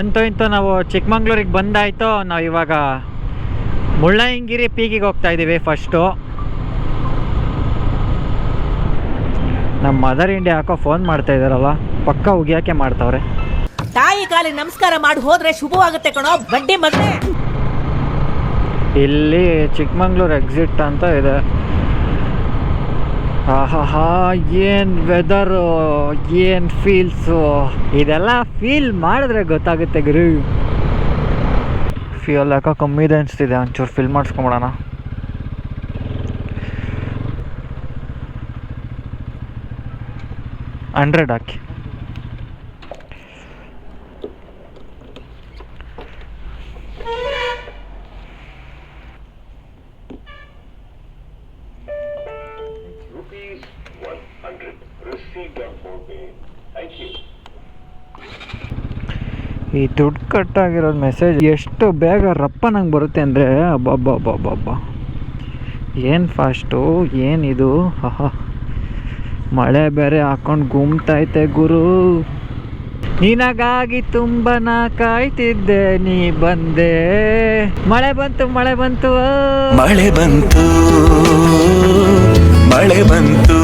ಅಂತೂ ಇಂತೂ ನಾವು ಚಿಕ್ಕಮಂಗ್ಳೂರಿಗೆ ಬಂದಾಯ್ತು. ನಾವು ಇವಾಗ ಮುಳ್ಳಯ್ಯನಗಿರಿ ಪೀಕಿಗೆ ಹೋಗ್ತಾ ಇದ್ದೀವಿ ಫಸ್ಟು ನಮ್ಮ ಮದರ್ ಇಂಡಿಯಾ ಹಾಕೋ ಫೋನ್ ಮಾಡ್ತಾ ಇದ್ದಾರಲ್ಲ ಪಕ್ಕ ಉಗಿಯೋಕೆ ಮಾಡ್ತಾವ್ರೆ. ತಾಯಿ ಕಾಲಿ ನಮಸ್ಕಾರ ಮಾಡಿ ಹೋದ್ರೆ ಶುಭವಾಗುತ್ತೆ ಕಣೋ ಬಡ್ಡಿ ಮತ್ತೆ ಇಲ್ಲಿ ಚಿಕ್ಕಮಂಗ್ಳೂರು ಎಕ್ಸಿಟ್ ಅಂತ ಇದೆ. ಆಹಾಹಾ, ಏನು ವೆದರು ಏನು ಫೀಲ್ಸು ಇದೆಲ್ಲ ಫೀಲ್ ಮಾಡಿದ್ರೆ ಗೊತ್ತಾಗುತ್ತೆ ಗುರು. ಫ್ಯೂಲ್ ಯಾಕೋ ಕಮ್ಮಿ ಇದೆ ಅನಿಸ್ತಿದೆ, ಒಂಚೂರು ಫೀಲ್ ಮಾಡಿಸ್ಕೊಂಬಿಡೋಣ. ಹಂಡ್ರೆಡ್ ಹಾಕಿ. ಈ ದುಡ್ಡು ಕಟ್ಟಾಗಿರೋದು ಮೆಸೇಜ್ ಎಷ್ಟು ಬೇಗ ರಪ್ಪ ನಂಗೆ ಬರುತ್ತೆ ಅಂದರೆ ಅಬ್ಬಬ್ಬಬ್ಬಬ್ಬ. ಏನು ಫಾಸ್ಟು ಏನಿದು ಆಹಾ ಮಳೆ ಬೇರೆ ಹಾಕೊಂಡು ಗುಮ್ತೈತೆ ಗುರು. ನಿನಗಾಗಿ ತುಂಬ ನಾ ಕಾಯ್ತಿದ್ದೆ ನೀ ಬಂದೆ. ಮಳೆ ಬಂತು ಮಳೆ ಬಂತು. ಮಳೆ ಬಂತು ಮಳೆ ಬಂತು.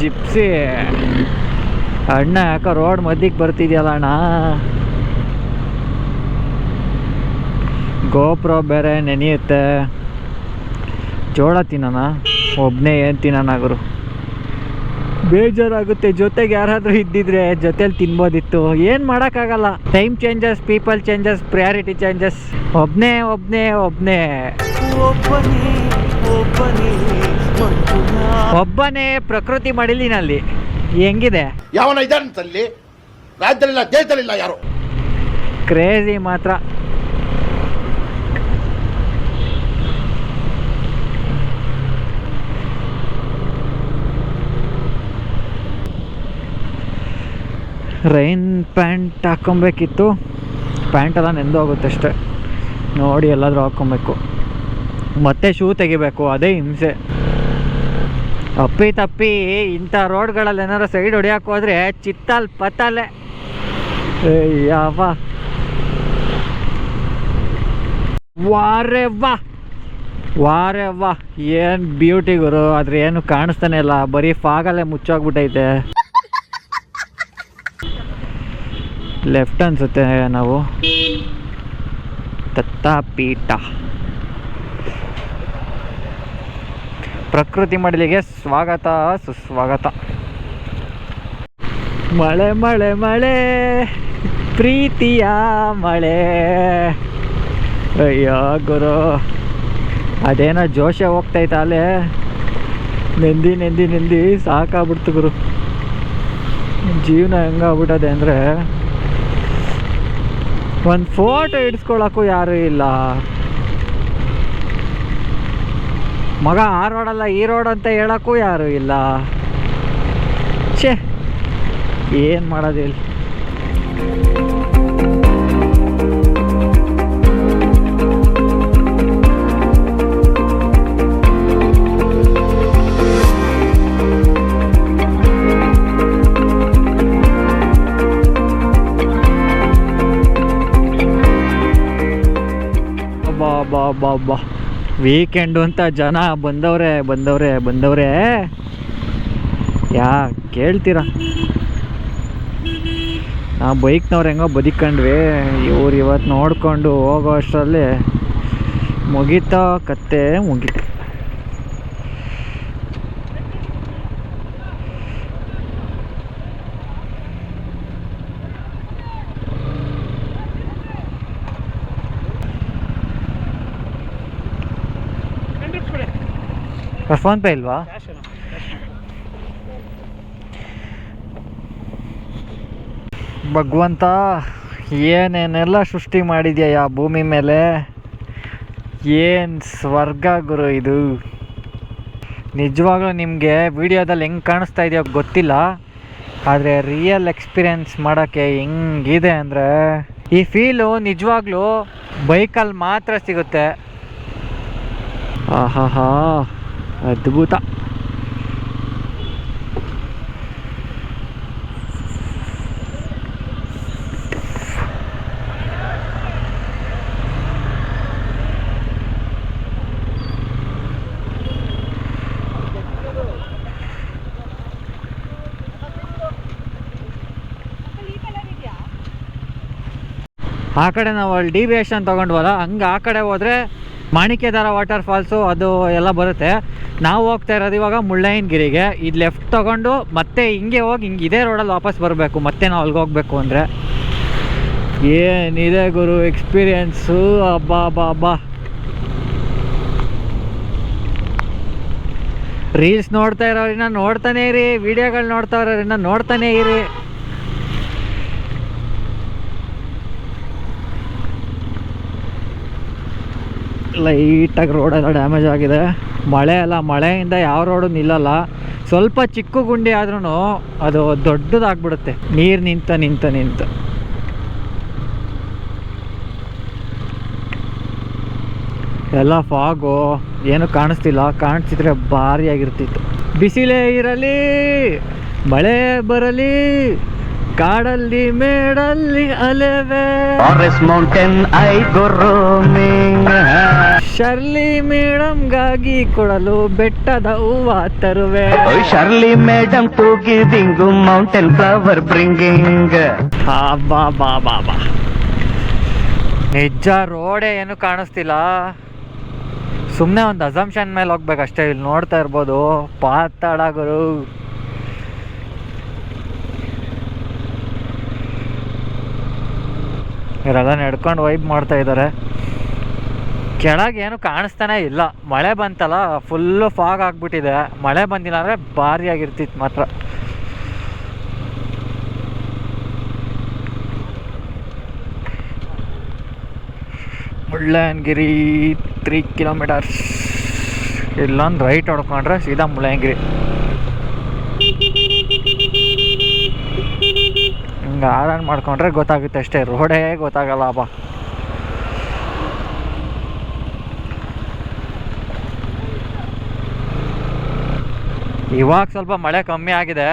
ಜಿಪ್ಸಿ. ಅಣ್ಣ, ಯಾಕೋ ರೋಡ್ ಮಧ್ಯಕ್ಕೆ ಬರ್ತಿದ್ಯಲ್ಲ ಅಣ್ಣ? ಗೋಪ್ರೋ ಬೇರೆ ನೆನೆಯುತ್ತೆ. ಜೋಳ ತಿನ್ನೋಣ ಒಬ್ಬನೇ ಏನು ತಿನ್ನೋಣ ಗುರು? ಬೇಜಾರಾಗುತ್ತೆ, ಜೊತೆಗೆ ಯಾರಾದರೂ ಇದ್ದಿದ್ರೆ ಜೊತೆಲಿ ತಿನ್ಬೋದಿತ್ತು. ಏನು ಮಾಡೋಕ್ಕಾಗಲ್ಲ. Time changes people changes priority changes ಒಬ್ಬನೇ ಒಬ್ಬನೇ ಒಬ್ಬನೇ ಒಬ್ಬನೇ, ಪ್ರಕೃತಿ ಮಡಿಲಿನಲ್ಲಿ. ಹೆಂಗಿದೆ? ಯಾವನ ಇದ್ದಾನಂತಲ್ಲಿ ರಾಜ್ಯದಲ್ಲಿಲ್ಲ ದೇಶದಲ್ಲಿಲ್ಲ ಯಾರು? ಕ್ರೇಜಿ ಮಾತ್ರ. ರೈನ್ ಪ್ಯಾಂಟ್ ಹಾಕ್ಕೊಬೇಕಿತ್ತು ಪ್ಯಾಂಟ್ ಎಲ್ಲ ನೆಂದೋಗುತ್ತೆ ಅಷ್ಟೇ. ನೋಡಿ ಎಲ್ಲಾದರೂ ಹಾಕ್ಕೊಬೇಕು ಮತ್ತೆ ಶೂ ತೆಗಿಬೇಕು ಅದೇ ಹಿಂಸೆ. ಅಪ್ಪಿ ತಪ್ಪಿ ಇಂಥ ರೋಡ್ಗಳಲ್ಲಿ ಏನಾರು ಸೈಡ್ ಹೊಡಿಯಕ್ಕೆ ಹೋದ್ರೆ ಚಿತ್ತಲ್ ಪತ್ತಲೆ ಯಾವ ವಾರೆ ವಾ ವಾರೆ ವಾ ಏನು ಬ್ಯೂಟಿ ಗುರು, ಆದ್ರೆ ಏನು ಕಾಣಿಸ್ತಾನೆ ಇಲ್ಲ. ಬರೀ ಫಾಗಲ್ಲೇ ಮುಚ್ಚೋಗ್ಬಿಟ್ಟೈತೆ. ಲೆಫ್ಟ್ ಅನ್ಸುತ್ತೆ ನಾವು. ದತ್ತಾಪೀಠ ಪ್ರಕೃತಿ ಮಡಲಿಗೆ ಸ್ವಾಗತ, ಸುಸ್ವಾಗತ. ಮಳೆ ಮಳೆ ಮಳೆ, ಪ್ರೀತಿಯ ಮಳೆ. ಅಯ್ಯೋ ಗುರು, ಅದೇನೋ ಜೋಶ ಹೋಗ್ತೈತೆ ಅಲ್ಲೇ. ನೆಂದಿ ನೆಂದಿ ನೆಂದಿ ಸಾಕಾಗ್ಬಿಡ್ತು ಗುರು. ಜೀವನ ಹೆಂಗಾಗ್ಬಿಟ್ಟದೆ ಅಂದರೆ ಒಂದು ಫೋಟೋ ಇಡ್ಸ್ಕೊಳಕ್ಕೂ ಯಾರೂ ಇಲ್ಲ. ಮಗ ಆ ರೋಡಲ್ಲ ಈ ರೋಡ್ ಅಂತ ಹೇಳಕ್ಕೂ ಯಾರೂ ಇಲ್ಲ. ಛೇ, ಏನು ಮಾಡೋದಿಲ್ಲ ಬಾ ಬಾ ಬಾ ಬಾ ವೀಕೆಂಡು ಅಂತ ಜನ ಬಂದವ್ರೆ ಬಂದವ್ರೆ ಬಂದವ್ರೆ. ಯಾ, ಕೇಳ್ತೀರ? ಆ ಬೈಕ್ನವ್ರು ಹೆಂಗೋ ಬದುಕೊಂಡ್ವಿ ಇವ್ರು ಇವತ್ತು ನೋಡಿಕೊಂಡು ಹೋಗೋ ಅಷ್ಟರಲ್ಲಿ ಮುಗೀತಾ ಕತ್ತೆ ಮುಗೀತು. ಫೋನ್ ಪೇ ಇಲ್ವಾ? ಭಗವಂತ ಏನೇನೆಲ್ಲ ಸೃಷ್ಟಿ ಮಾಡಿದ್ಯಾ ಭೂಮಿ ಮೇಲೆ? ಏನು ಸ್ವರ್ಗ ಗುರು ಇದು? ನಿಜವಾಗ್ಲೂ ನಿಮಗೆ ವಿಡಿಯೋದಲ್ಲಿ ಹೆಂಗೆ ಕಾಣಿಸ್ತಾ ಇದೆಯೋ ಗೊತ್ತಿಲ್ಲ ಆದರೆ ರಿಯಲ್ ಎಕ್ಸ್ಪೀರಿಯನ್ಸ್ ಮಾಡೋಕ್ಕೆ ಹೆಂಗಿದೆ ಅಂದರೆ ಈ ಫೀಲು ನಿಜವಾಗ್ಲೂ ಬೈಕಲ್ಲಿ ಮಾತ್ರ ಸಿಗುತ್ತೆ. ಆಹಾಹಾ. ಅದ್ಭುತ. ಆ ಕಡೆ ನಾವು ಅಲ್ಲಿ ಡಿವಿಯೇಷನ್ ತೊಗೊಂಡ್ವಲ್ಲ ಹಂಗೆ ಆ ಕಡೆ ಹೋದರೆ ಮಾಣಿಕ್ಯದಾರ ವಾಟರ್ ಫಾಲ್ಸು, ಅದು ಎಲ್ಲ ಬರುತ್ತೆ. ನಾವು ಹೋಗ್ತಾ ಇರೋದು ಇವಾಗ ಮುಳ್ಳಯ್ಯನಗಿರಿಗೆ. ಇದು ಲೆಫ್ಟ್ ತೊಗೊಂಡು ಮತ್ತೆ ಹಿಂಗೆ ಹೋಗಿ ಹಿಂಗೆ ಇದೇ ರೋಡಲ್ಲಿ ವಾಪಸ್ ಬರಬೇಕು. ಮತ್ತೆ ನಾವು ಅಲ್ಲಿಗೆ ಹೋಗ್ಬೇಕು ಅಂದರೆ. ಏನಿದೆ ಗುರು ಎಕ್ಸ್ಪೀರಿಯನ್ಸು ಅಬ್ಬಾ ಅಬ್ಬಾ ಅಬ್ಬಾ. ರೀಲ್ಸ್ ನೋಡ್ತಾ ಇರೋರಿನ್ನ ನೋಡ್ತಾನೆ ಇರಿ. ವಿಡಿಯೋಗಳು ನೋಡ್ತಾ ಇರೋರಿನ್ನ ನೋಡ್ತಾನೆ ಇರಿ. ಲೈಟಾಗಿ ರೋಡೆಲ್ಲ ಡ್ಯಾಮೇಜ್ ಆಗಿದೆ. ಮಳೆ ಅಲ್ಲ, ಮಳೆಯಿಂದ ಯಾವ ರೋಡು ನಿಲ್ಲಲ್ಲ. ಸ್ವಲ್ಪ ಚಿಕ್ಕ ಗುಂಡಿ ಆದ್ರೂ ಅದು ದೊಡ್ಡದಾಗ್ಬಿಡುತ್ತೆ. ನೀರು ನಿಂತ ನಿಂತ ನಿಂತ. ಎಲ್ಲ ಫಾಗು, ಏನು ಕಾಣಿಸ್ತಿಲ್ಲ. ಕಾಣಿಸಿದ್ರೆ ಭಾರಿಯಾಗಿರ್ತಿತ್ತು. ಬಿಸಿಲೇ ಇರಲಿ, ಮಳೆ ಬರಲಿ. ಕಾಡಲ್ಲಿ ಮೇಡಲ್ಲಿ ಅಲೆವೆ. Forest mountain I go surely surely ಮೇಡಮ್ಗಾಗಿ ಕೊಡಲು ಬೆಟ್ಟದ ಹೂವ ತರುವೆ. Surely madam to giving mountain flower bringing ಬಾ ಬಾ ಬಾ ಬಾ. ನಿಜ ರೋಡೆ ಏನು ಕಾಣಿಸ್ತಿಲ್ಲ. ಸುಮ್ಮನೆ ಒಂದು ಅಸಂಪ್ಷನ್ ಮೇಲೆ ಹೋಗ್ಬೇಕಷ್ಟೇ ಇಲ್ಲಿ ನೋಡ್ತಾ ಇರ್ಬೋದು. ಪಾತಾಡಾಗರು ಗುರು. ಇವರೆಲ್ಲ ನಡ್ಕೊಂಡು ವೈಬ್ ಮಾಡ್ತಾ ಇದ್ದಾರೆ ಕೆಳಗೆ ಏನು ಕಾಣಿಸ್ತಾನೆ ಇಲ್ಲ. ಮಳೆ ಬಂತಲ್ಲ ಫುಲ್ಲು ಫಾಗ್ ಆಗಿಬಿಟ್ಟಿದೆ. ಮಳೆ ಬಂದಿಲ್ಲ ಅಂದರೆ ಭಾರಿ ಆಗಿರ್ತಿತ್ತು ಮಾತ್ರ. ಮುಳ್ಳಯ್ಯನಗಿರಿ ತ್ರೀ ಕಿಲೋಮೀಟರ್ಸ್ ಇಲ್ಲೊಂದು ರೈಟ್ ಹೊಡ್ಕೊಂಡ್ರೆ ಸೀದಾ ಮುಳ್ಳಯ್ಯನಗಿರಿ. ಹಿಂಗೆ ಆರನ್ ಮಾಡ್ಕೊಂಡ್ರೆ ಗೊತ್ತಾಗುತ್ತೆ ಅಷ್ಟೇ. ರೋಡೇ ಗೊತ್ತಾಗಲ್ಲ ಅಬ್ಬ. ಇವಾಗ ಸ್ವಲ್ಪ ಮಳೆ ಕಮ್ಮಿ ಆಗಿದೆ.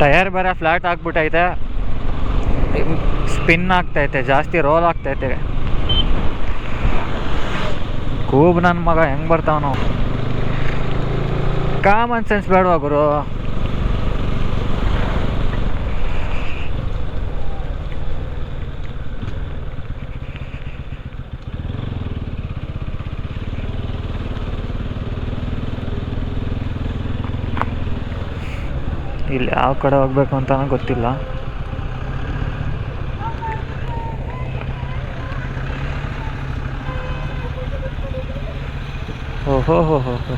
ಟಯರ್ ಬೇರೆ ಫ್ಲಾಟ್ ಆಗ್ಬಿಟ್ಟೈತೆ ಸ್ಪಿನ್ ಆಗ್ತೈತೆ, ಜಾಸ್ತಿ ರೋಲ್ ಆಗ್ತೈತೆ. ಕೂಬ್ ನನ್ನ ಮಗ ಹೆಂಗ್ ಬರ್ತಾವನು. ಕಾಮನ್ ಸೆನ್ಸ್ ಬೇಡವಾ ಗುರು? ಇಲ್ಲಿ ಯಾವ ಕಡೆ ಹೋಗ್ಬೇಕು ಅಂತಾನು ಗೊತ್ತಿಲ್ಲ. ಓಹೋ ಹೋ ಹೋ ಹೋ.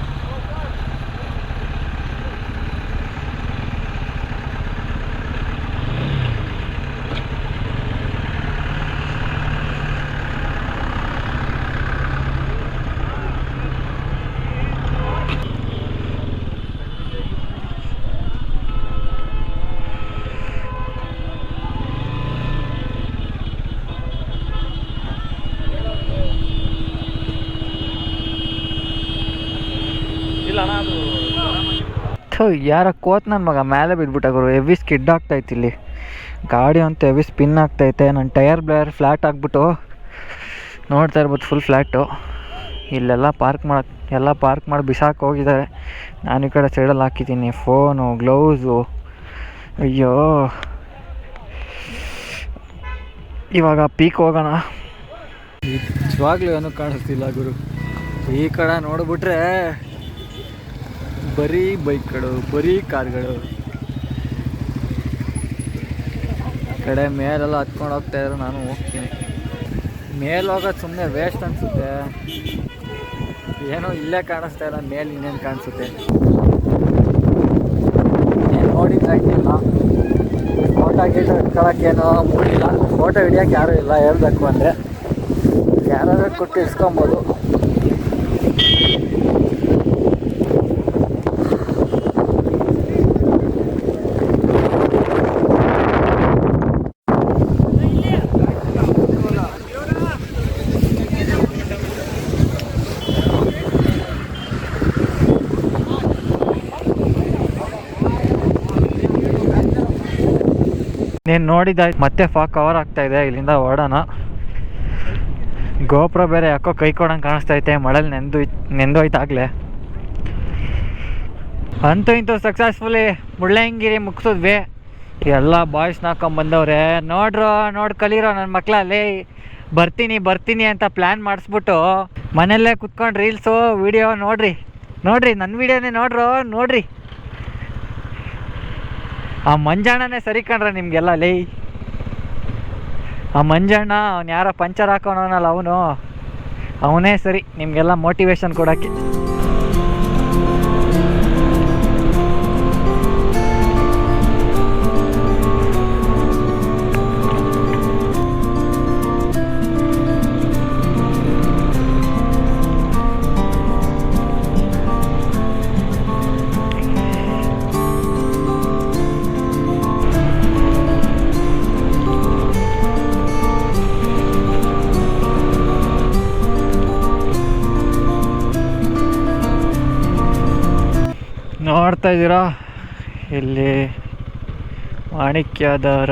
ಥು ಯಾರ ಕೋತ್ ನನ್ನ ಮಗ ಮೇಲೆ ಬಿದ್ಬಿಟ್ಟ ಗುರು. ಎವಿ ಸ್ಕಿಡ್ ಆಗ್ತೈತೆ ಇಲ್ಲಿ. ಗಾಡಿ ಅಂತ ಎವಿ ಸ್ಪಿನ್ ಆಗ್ತೈತೆ. ನನ್ನ ಟೈರ್ ಬ್ಲೇರ್ ಫ್ಲ್ಯಾಟ್ ಆಗಿಬಿಟ್ಟು ನೋಡ್ತಾ ಇರ್ಬೋದು ಫುಲ್ ಫ್ಲ್ಯಾಟು ಇಲ್ಲೆಲ್ಲ ಪಾರ್ಕ್ ಮಾಡಕ್ಕೆ ಎಲ್ಲ ಪಾರ್ಕ್ ಮಾಡಿ ಬಿಸಾಕಿ ಹೋಗಿದ್ದಾರೆ. ನಾನು ಈ ಕಡೆ ಸೈಡಲ್ಲಿ ಹಾಕಿದ್ದೀನಿ. ಫೋನು ಗ್ಲೌಸು ಅಯ್ಯೋ. ಇವಾಗ ಪೀಕ್ ಹೋಗೋಣ. ನಿಜವಾಗ್ಲೂ ಏನೂ ಕಾಣಿಸ್ತಿಲ್ಲ ಗುರು. ಈ ಕಡೆ ನೋಡ್ಬಿಟ್ರೆ ಬರೀ ಬೈಕ್ಗಳು, ಬರೀ ಕಾರ್ಗಳು. ಕಡೆ ಮೇಲೆಲ್ಲ ಹತ್ಕೊಂಡು ಹೋಗ್ತಾ ಇದ್ರೆ ನಾನು ಹೋಗ್ತೀನಿ. ಮೇಲೆ ಹೋಗೋದು ಸುಮ್ಮನೆ ವೇಸ್ಟ್ ಅನಿಸುತ್ತೆ. ಏನೋ ಇಲ್ಲೇ ಕಾಣಿಸ್ತಾ ಇಲ್ಲ, ಮೇಲೆ ಇನ್ನೇನು ಕಾಣಿಸುತ್ತೆ. ನೋಡಿದ್ರೆ ಫೋಟೋ ಗೀಟೋ ಇಟ್ಕೊಳಕ್ಕೇನೋ ಮೂಡಿಲ್ಲ. ಫೋಟೋ ಹಿಡಿಯೋಕ್ಕೆ ಯಾರೂ ಇಲ್ಲ, ಹೇಳ್ಬೇಕು ಅಂದರೆ. ಯಾರಾದ್ರೂ ಕೊಟ್ಟು ಇಸ್ಕೊಬೋದು. ನೀನು ನೋಡಿದ ಮತ್ತೆ ಫಾ ಕವರ್ ಆಗ್ತಾ ಇದೆ ಇಲ್ಲಿಂದ ಓಡೋಣ. ಗೋಪುರ ಬೇರೆ ಯಾಕೋ ಕೈ ಕೊಡಂಗೆ ಕಾಣಿಸ್ತೈತೆ ಮಳೆ ನೆಂದು ನೆಂದೋಯ್ತಾಗಲೇ. ಅಂತೂ ಇಂತೂ ಸಕ್ಸಸ್ಫುಲಿ ಮುಳ್ಳಯ್ಯನಗಿರಿ ಮುಗಿಸಿದ್ವಿ. ಎಲ್ಲ ಬಾಯ್ಸ್ನ ನಾಕೊಂಬಂದವ್ರೆ ನೋಡ್ರೋ, ನೋಡಿ ಕಲೀರೋ ನನ್ನ ಮಕ್ಕಳಲ್ಲಿ ಬರ್ತೀನಿ ಬರ್ತೀನಿ ಅಂತ ಪ್ಲ್ಯಾನ್ ಮಾಡಿಸ್ಬಿಟ್ಟು ಮನೆಯಲ್ಲೇ ಕುತ್ಕೊಂಡು ರೀಲ್ಸು ವಿಡಿಯೋ ನೋಡ್ರಿ. ನೋಡ್ರಿ ನನ್ನ ವಿಡಿಯೋನೇ ನೋಡ್ರೋ, ನೋಡ್ರಿ. ಆ ಮಂಜಣ್ಣನೇ ಸರಿ ಕಣ್ರ ನಿಮಗೆಲ್ಲ, ಲೇ. ಆ ಮಂಜಣ್ಣ, ಅವ್ನು ಯಾರೋ ಪಂಚರ್ ಹಾಕೋನಲ್ಲ ಅವನು. ಅವನೇ ಸರಿ, ನಿಮಗೆಲ್ಲ ಮೋಟಿವೇಶನ್ ಕೊಡೋಕ್ಕೆ. ನೋಡ್ತಾ ಇದ್ದೀರಾ? ಇಲ್ಲಿ ಮಾಣಿಕ್ಯದಾರ